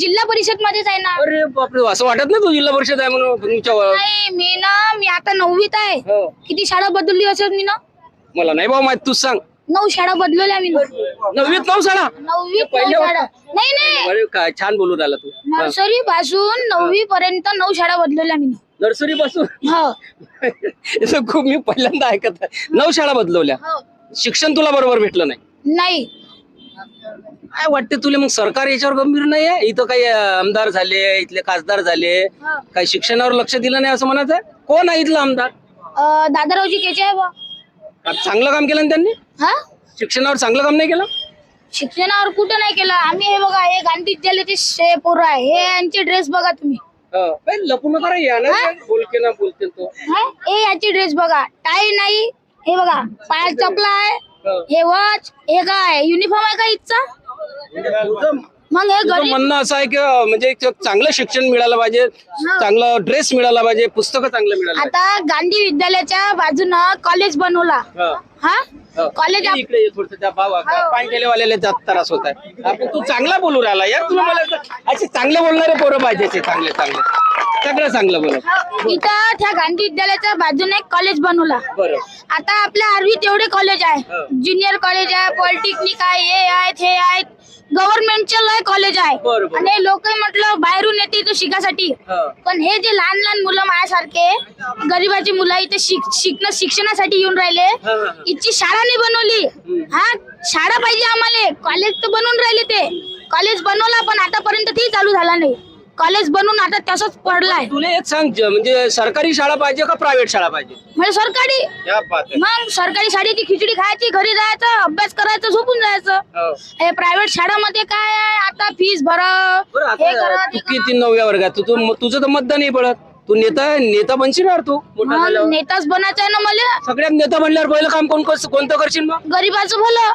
जिल्हा परिषद मध्येच आहे ना. अरे बापरे असं वाटत नाही तू जिल्हा परिषद आहे म्हणून तुमच्या व- नाही मी ना मी आता नववीत आहे. हो. किती शाळा बदलली असेल मी ना? मला नाही बाबा माहीत तूच सांग. नऊ शाळा बदलल्या मी ना. नववीत नऊ शाळा? पहिल्या शाळा. नाही नाही. अरे काय छान बोलू राहिला तू. नर्सरी पासून नववी पर्यंत नऊ शाळा बदलल्या मी ना. नर्सरी पासून हो हे खूप मी पहिल्यांदा ऐकत आहे. नऊ शाळा बदलवल्या. हो. शिक्षण तुला बरोबर भेटलं नाही. नाही. काय वाटते तुला? मग सरकार याच्यावर गंभीर नाही आहे? इथं काही आमदार झाले इथले खासदार झाले. काही शिक्षणावर लक्ष दिलं नाही असं म्हणत आहे? कोण आहे इथला आमदार? अं, दादारावजी केचे आहे बा. चांगलं काम केलं ना त्यांनी? हा? शिक्षणावर चांगलं काम नाही केलं? शिक्षणावर कुठं नाही केलं. आम्ही हे बघा हे गांधी विद्यालयाचे शे पोरं आहे. हे यांचे ड्रेस बघा तुम्ही. हो. काय लपून नका रे, या ना. बोलके ना बोलते तो. हा? हे याची ड्रेस बघा. टाय नाही. हे बघा पायात चपला आहे. हो. वॉच हे काय युनिफॉर्म आहे का इथचा मग हे तुझं गरीब म्हणणं असं आहे की अं, म्हणजे एक चांगलं शिक्षण मिळालं पाहिजे चांगलं ड्रेस मिळाला पाहिजे पुस्तकं चांगलं मिळालं आता गांधी विद्यालयाच्या बाजूनं कॉलेज बनवला हो. कॉलेज इकडे थोडंसं त्या भावा केलेवाल्याला जास्त त्रास होत आहे. आपण तू चांगला बोलू राहिला यार तुला मला असे चांगले बोलणारे पोरं पाहिजे असे चांगले चांगले. सगळं चांगलं बोल. इथं त्या गांधी विद्यालयाच्या बाजूने एक कॉलेज बनवला. बरं. आता आपल्या आरवीत एवढे कॉलेज आहे. हो. ज्युनियर कॉलेज आहे पॉलिटेक्निक आहे हे आहेत हे आहेत. गव्हर्नमेंटचे लय कॉलेज आहे. बरोबर. आणि लोक म्हटलं बाहेरून येते इथं शिकासाठी. हो. पण हे जे लहान लहान मुलं माझ्यासारखे गरीबाची मुलं इथे शिक शिकणं शिक्षणासाठी येऊन राहिले. हा, हा, हा. इथची शाळा नाही बनवली. हा शाळा पाहिजे आम्हाला. कॉलेज तर बनवून राहिले ते. कॉलेज बनवला पण आतापर्यंत ते चालू झाला नाही. कॉलेज बनवून आता तसंच पडलाय. तुला एक सांग ज- म्हणजे सरकारी शाळा पाहिजे का प्रायव्हेट शाळा पाहिजे? म्हणजे सरकारी. क्या बात. आहे. मग सरकारी शाळेची खिचडी खायची घरी जायचं अभ्यास करायचं झोपून जायचं. हो. हे प्रायव्हेट शाळामध्ये काय आहे? आता फीस भरा बरं हे आता करा तू ते करा. किती नवव्या वर्गात? तू तू- तुझं तर मतदान नाही पडत. तू नेता नेता बनशील यार तू मोठा मग झाल्यावर. नेताच बनायचं आहे ना मला? सगळ्यात नेता बनल्यावर पहिलं काम कोण कोणतं करशील मग? गरीबाचं भलं.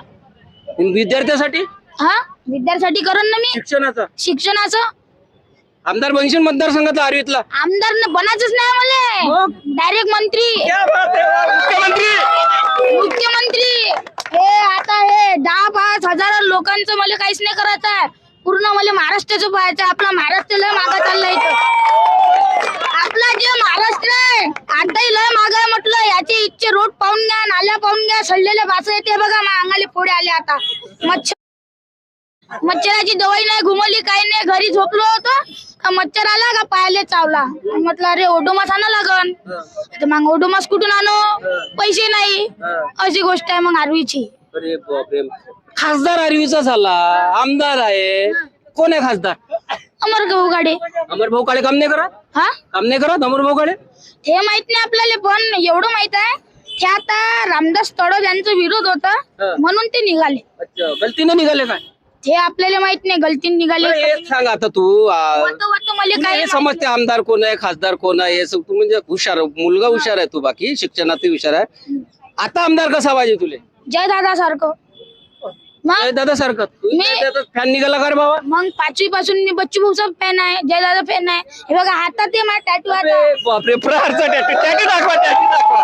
विद्यार्थ्यासाठी? हा? विद्यार्थ्यासाठी करण ना मी? शिक्षणाचा. शिक्षणाचं? आमदार बनशील मतदारसंघातला आरवीतला. आमदार न- बनायचंच नाही मला मग? डायरेक्ट मंत्री. मुख्यमंत्री! मुख्यमंत्री. हे आता हे दहा पाच हजार लोकांचं मला काहीच नाही करायचं आहे. पूर्ण मला महाराष्ट्राचं पाहायचं आहे. आपला महाराष्ट्र लय मागा चाललाय इथं. आपला जे महाराष्ट्र आहे आताही लय मागा आहे म्हटलं. याचे इच्छे रोड पाहून घ्या नाल्या पाहून घ्या सडलेले भास येते बघा मा अंगाले फोडे आले आता. मच्छर मच्छराची दवाई नाही घुमवली काही नाही. घरी झोपलो होतो. का मच्छर आला का पायाले चावला. म्हटलं अरे ओडोमास आणा लागन. तर मग ओडोमास कुठून आणू? पैसे नाही. अशी गोष्ट आहे मग आरवीची. अरे बापरे. खासदार आरवीचा झाला. आमदार आहे. कोण आहे खासदार? अमर गहू गाडे अमर भाऊ काळे काम नाही करत? हा? काम नाही करत अमर भाऊ काळे हे माहीत नाही आपल्याला पण एवढं माहीत आहे ते आता रामदास तडव यांचा विरोध होता. म्हणून ते निघाले. अच्छा गलतीने निघाले काय? ते आपल्याला माहीत नाही गलतीने निघाले बरं, हे सांग आता तू आ, वाटतं- वाटतं मला तुला काय हे समजते आमदार कोण आहे खासदार कोण आहे हे सग- तू म्हणजे हुशार मुलगा हुशार आहे तू बाकी शिक्षणात हुशार आहे. आता आमदार कसा पाहिजे तुले? जय दादा सारखं. मग? दादा सारखं. मी- फॅन निघाला का रे बाबा? मग पाचवी पासून मी बच्चू भाऊचा फॅन आहे जय दादा फॅन आहे. हे बघा हातात ते माझा टॅटू आता. अरे बापरे प्रहारचा टॅटू टॅटू दाखवा टॅटू दाखवा.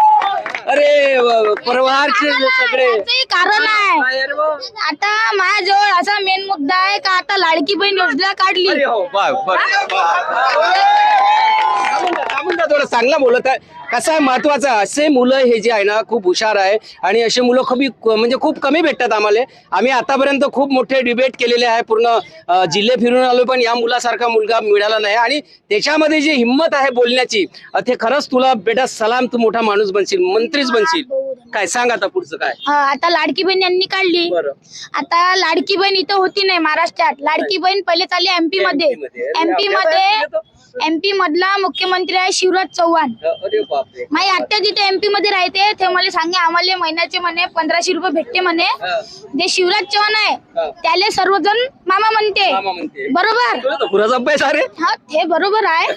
अरे ब- प्रहारचे सगळे. कारण आहे. काय? आता माझ्याजवळ असा मेन मुद्दा आहे का आता लाडकी बहीण योजना काढली. अरे हो बा बा- बा- थांबून जा, थांबून जा, थोडं चांगला बोलत आहे कसं आहे महत्वाचं आहे, असे मुलं हे जे आहे ना खूप हुशार आहे आणि असे मुलं खूप म्हणजे खूप कमी भेटतात आम्हाला. आम्ही आतापर्यंत खूप मोठे डिबेट केलेले आहे पूर्ण जिल्हे फिरून आलो पण या मुलासारखा मुलगा मिळाला नाही. आणि त्याच्यामध्ये जी हिंमत आहे बोलण्याची ते खरंच तुला बेटा सलाम तू मोठा माणूस बनशील मंत्रीच बनशील. काय सांग आता पुढचं काय? हा, आता लाडकी बहीण यांनी काढली. आता लाडकी बहीण इथं होती नाही महाराष्ट्रात. लाडकी बहीण पहिले चालली एमपी मध्ये. एमपी मध्ये बाहेर एमपी मधला मुख्यमंत्री आहे शिवराज चव्हाण अरे बापरे. माझी आत्या जिथे एमपी मध्ये राहते ते मला सांगे आम्हाला महिन्याचे म्हणे पंधराशे रुपये भेटते म्हणे. हा. जे शिवराज चव्हाण हा. आहे त्याले सर्वजण मामा म्हणते. बरोबर? तुला तर पुराचा अभ्यास अरे हा ते बरोबर आहे.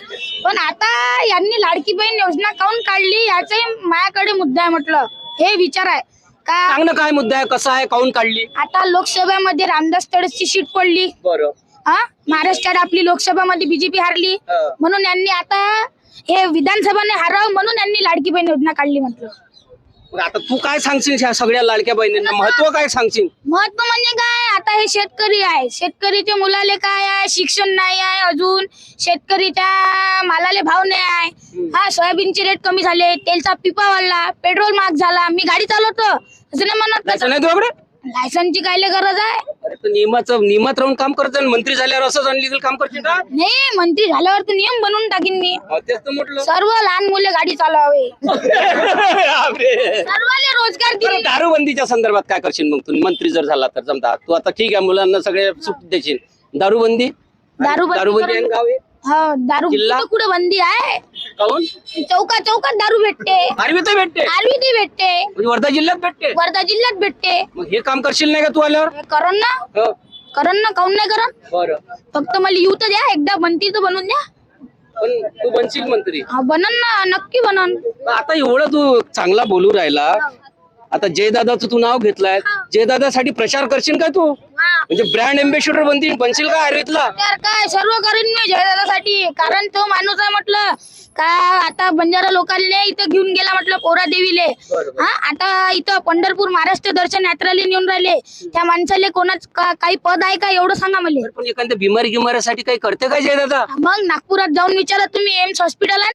पण आता यांनी लाडकी बहीण योजना काऊन काढली याचाही माझ्याकडे मुद्दा आहे म्हटलं. हे विचार आहे. का सांग ना काय मुद्दा आहे? कसा आहे? काऊन काढली? आता लोकसभेमध्ये रामदास तडसची सीट पडली. बरं. हा? महाराष्ट्रात आपली लोकसभामध्ये बीजेपी हारली. हा. म्हणून यांनी आता हे विधानसभाने हारावं म्हणून यांनी लाडकी बहीण योजना काढली म्हटलं. मग आता तू काय सांगशील ह्या सगळ्या लाडक्या बहिणींना? महत्त्व काय सांगशील? महत्त्व म्हणजे काय? आता हे शेतकरी आहे. शेतकरीच्या मुलाले काय आहे? शिक्षण नाही आहे अजून. शेतकरीच्या मालाले भाव नाही आहे. हा सोयाबीनचे रेट कमी झाले. तेलचा पिपा वाढला. पेट्रोल महाग झाला. मी गाडी चालवतो. असं नाही म्हणत तुझ्याकडे लायसनची कायले गरज आहे? अरे नियमाचं नियमात राहून काम करत. मंत्री झाल्यावर असंच अनलिगल काम करशील का? नाही मंत्री झाल्यावर तर नियम बनवून टाकीन मी. हो, तेच तर म्हटलं. सर्व लहान मुले गाडी चालवावे. बापरे. सर्वाले रोजगार बरं, दिले दारूबंदीच्या संदर्भात काय करशील मग तू? मंत्री जर झाला तर जमता तू आता ठीक आहे मुलांना सगळे सूट देशील. दारूबंदी? दारूबंदी दारूबंदी आहे ना गाव? हे? हा दारू जिल्हा? कुठं कुठं बंदी आहे? चौका चौकात दारू भेटते. आरवी तर भेटते. आरवी ती भेटते. म्हणजे वर्धा जिल्ह्यात भेटते? वर्धा जिल्ह्यात भेटते. मग हे काम करशील नाही का तू आल्यावर? करण ना? हो. करण ना काऊन नाही करण? बरं. फक्त मला येऊ तर द्या एकदा बनती तर बनवून द्या. पण तू बनशील मंत्री. हा, बनन ना नक्की बनन. पण आता एवढं तू चांगला बोलू राहिला आता जयदादाचं तू नाव घेतलंय. जयदादासाठी प्रचार करशील का तू? म्हणजे ब्रँड एम्बेसिडर बनतील बनशील का आयुर्वेदला तर काय? सर्व करीन मी जयदादासाठी. कारण तो माणूस आहे म्हटलं का आता बंजारा लोकांना इथं घेऊन गेला म्हटलं पोरा देवीले. हा? आता इथं पंढरपूर महाराष्ट्र दर्शन यात्राले नेऊन राहिले. त्या माणसाले कोणाच का- काही पद आहे का एवढं सांगा मला. पण एखाद्या बिमारी गिमाऱ्यासाठी काही करते काय जयदादा? मग नागपुरात जाऊन विचारा तुम्ही एम्स हॉस्पिटल आहे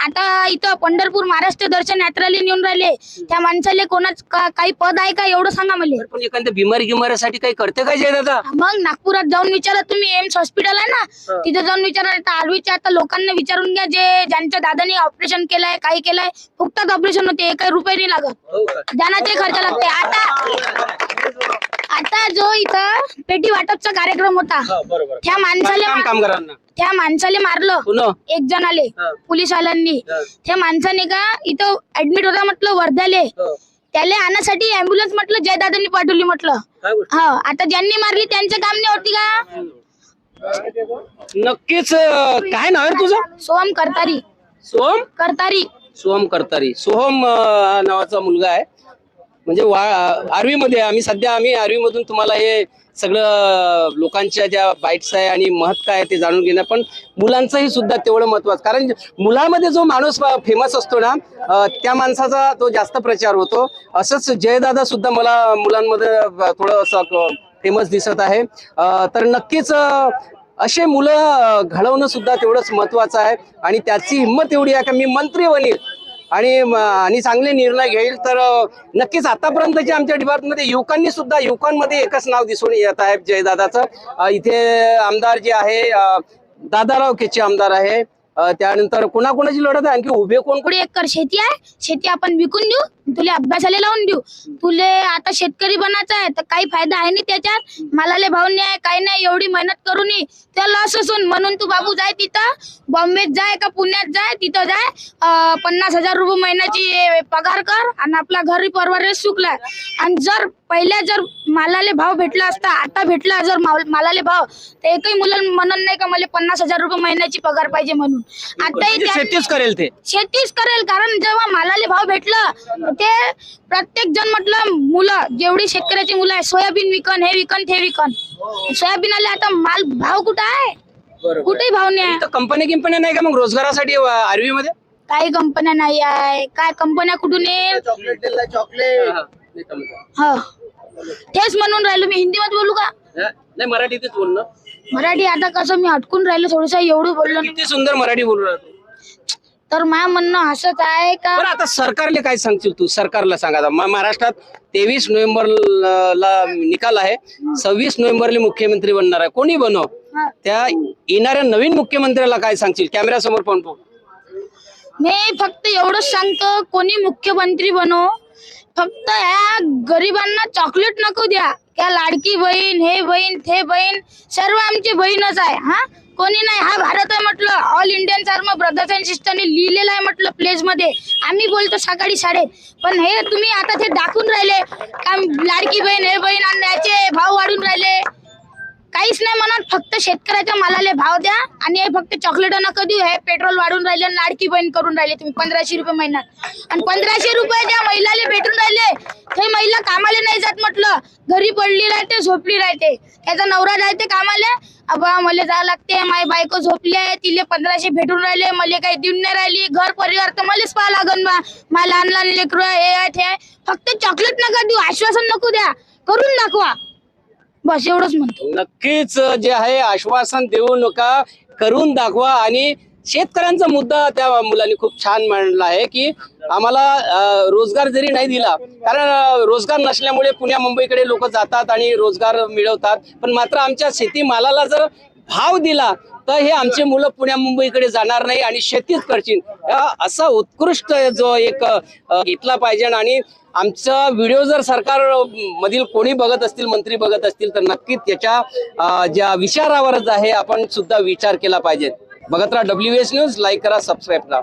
आता इथं पंढरपूर महाराष्ट्र दर्शन यात्राले नेऊन राहिले. त्या माणसाले कोणाच का- काही पद आहे का एवढं सांगा मला. पण एखाद्या बिमारी गिमाऱ्यासाठी काही करते काय जयदादा मग नागपुरात जाऊन विचारा तुम्ही एम्स हॉस्पिटल आहे ना. तिथे जाऊन विचारा आता आरवीच्या आता लोकांना विचारून घ्या जे ज्यांच्या दादानी ऑपरेशन केलंय काही केलंय. फुकटात ऑपरेशन होते काही रुपये नाही लागत. हो? ज्यांना ते खर्च लागते. आता आता जो इथं पेटी वाटपचा कार्यक्रम होता हा, बरोबर. त्या माणसाले काम कामगारांना. त्या माणसाले मारलं पुन्हा एक जणाले हा. पोलिसवाल्यांनी. हा. त्या माणसाने का इथं ऍडमिट होता म्हटलं वर्ध्याले हो. त्याला आणण्यासाठी अँब्युलन्स म्हटलं जयदादांनी पाठवली म्हटलं. काय गोष्ट? हा आता ज्यांनी मारली त्यांचं काम नाही होती का? नक्कीच अं, काय नाव आहे तुझं? सोहम करतारी. सोहम? करतारी. सोहम करतारी. सोहम अं, नावाचा मुलगा आहे. म्हणजे वा आर्वीमध्ये आम्ही सध्या आम्ही आर्वी मधून तुम्हाला हे सगळं लोकांच्या ज्या बाईट्स आहे आणि महत्त्व काय आहे ते जाणून घेणं पण मुलांचंही सुद्धा तेवढं महत्वाचं कारण मुलामध्ये जो माणूस फेमस असतो ना त्या माणसाचा तो जास्त प्रचार होतो. असंच जयदादा सुद्धा मला मुलांमध्ये थोडं असं फेमस दिसत आहे. तर नक्कीच असे मुलं घडवणं सुद्धा तेवढंच महत्वाचं आहे. आणि त्याची हिंमत एवढी आहे का मी मंत्री बनील आणि आणि चांगले निर्णय घेईल तर नक्कीच नक्कीच जे आमच्या डिपार्टमेंटमध्ये युवकांनी सुद्धा युवकांमध्ये एकच नाव दिसून येत आहे जयदादाचं. इथे आमदार जे आहे दादाराव केचे आमदार आहे. त्यानंतर कोणाकोणाची लढत आहे? आणखी उभे कोण कोणी एकर शेती आहे. शेती आपण विकून देऊ. तुले अभ्यासाला लावून देऊ. तुले आता शेतकरी बनायचं आहे तर काही फायदा आहे नाही त्याच्यात. मालाले भाव नाही आहे काही नाही एवढी मेहनत करू नये. त्या लॉस असून म्हणून तू बाबू जाय तिथं. बॉम्बेत जाय का पुण्यात जाय तिथं जाय. अं, पन्नास हजार रुपये महिन्याची पगार कर आणि आपला घरी परवारे सुकला. आणि जर पहिल्या जर मालाले भाव भेटला असता आता भेटला जर माल- मालाले भाव तर एकही मुलं म्हणत नाही का मला पन्नास हजार रुपये महिन्याची पगार पाहिजे म्हणून. आताही म्हणजे त्या- शेतीच करेल ते. शेतीच करेल कारण जेव्हा मालाले भाव भेटलं तर ते प्रत्येक जण म्हटलं मुलं जेवढी शेतकऱ्याची मुलं आहे सोयाबीन विकन हे विकन ते विकन. सोयाबीनाले आता माल भाव कुठं आहे? कुठेही भाव नाही आहे. कंपनी किंपन्या नाही का मग रोजगारासाठी आरवी मध्ये काही कंपन्या नाही आहे. काय कंपन्या कुठून येईल हो तेच म्हणून राहिलो मी हिंदीमध्ये बोलू का? नाही मराठीतच बोलणं मराठी आता कसं मी अटकून राहिलो थोडस एवढं बोललो नाही. किती सुंदर मराठी बोलू राहिला. तू. तर माझं म्हणणं असंच आहे का? बरं आता सरकारला काय सांगशील तू? सरकारला सांगा आता. म- महाराष्ट्रात तेवीस नोव्हेंबर ला निकाल आहे. सव्वीस नोव्हेंबरला मुख्यमंत्री बनणार आहे. कोणी बनव? हा. त्या येणाऱ्या नवीन मुख्यमंत्र्याला काय सांगशील? कॅमेरा समोर पाहून तू मी फक्त एवढंच सांगतो कोणी मुख्यमंत्री बनो. फक्त ह्या गरिबांना चॉकलेट नको द्या. त्या लाडकी बहीण हे बहीण ते बहीण सर्व आमची बहीणच आहे हा? कोणी नाही. हा भारत आहे म्हटलं. ऑल इंडियन धर्म ब्रदर्स अँड सिस्टरने लिहिलेलं आहे म्हटलं प्लेस मध्ये. आम्ही बोलतो सकाळी शाळेत. पण हे तुम्ही आता ते दाखवून राहिले. का लाडकी बहीण हे बहीण आणि याचे भाव वाढून राहिले. काहीच नाही म्हणत फक्त शेतकऱ्याच्या मालाले भाव द्या आणि हे फक्त चॉकलेट नका देऊ हे पेट्रोल वाढून राहिले लाडकी बहीण करून राहिले. तुम्ही पंधराशे रुपये महिन्यात. आणि पंधराशे रुपये ज्या महिलाले भेटून राहिले ते महिला कामाला नाही जात म्हटलं. घरी पडली राहते झोपली राहते. त्याचा नवरा राहते कामाला. अबा मला जावं लागते माझी बायको झोपली आहे तिले पंधराशे भेटून राहिले मला काही देऊन नाही राहिली. घर परिवार तर मलाच पाहा लागन बा. मला लहान लहान लेकरू हे आहे ते फक्त चॉकलेट नका देऊ आश्वासन नको द्या. करून दाखवा. बस एवढंच म्हणतो. नक्कीच जे आहे आश्वासन देऊ नका करून दाखवा आणि शेतकऱ्यांचा मुद्दा त्या मुलांनी खूप छान मांडला आहे की आम्हाला रोजगार जरी नाही दिला कारण रोजगार नसल्यामुळे पुण्या मुंबईकडे लोक जातात आणि रोजगार मिळवतात. पण मात्र आमच्या शेतीमालाला जर भाव दिला तर हे आमचे मुलं पुण्या मुंबईकडे जाणार नाही आणि शेतीच करतील. असा उत्कृष्ट जो एक घेतला पाहिजे आणि आमचा व्हिडिओ जर सरकार मधील कोणी बघत असतील मंत्री बघत असतील तर नक्कीच त्याच्या ज्या विचारावरच आहे आपण सुद्धा विचार केला पाहिजे. बघत राहा डब्ल्यू एस न्यूज लाईक करा सबस्क्राईब करा.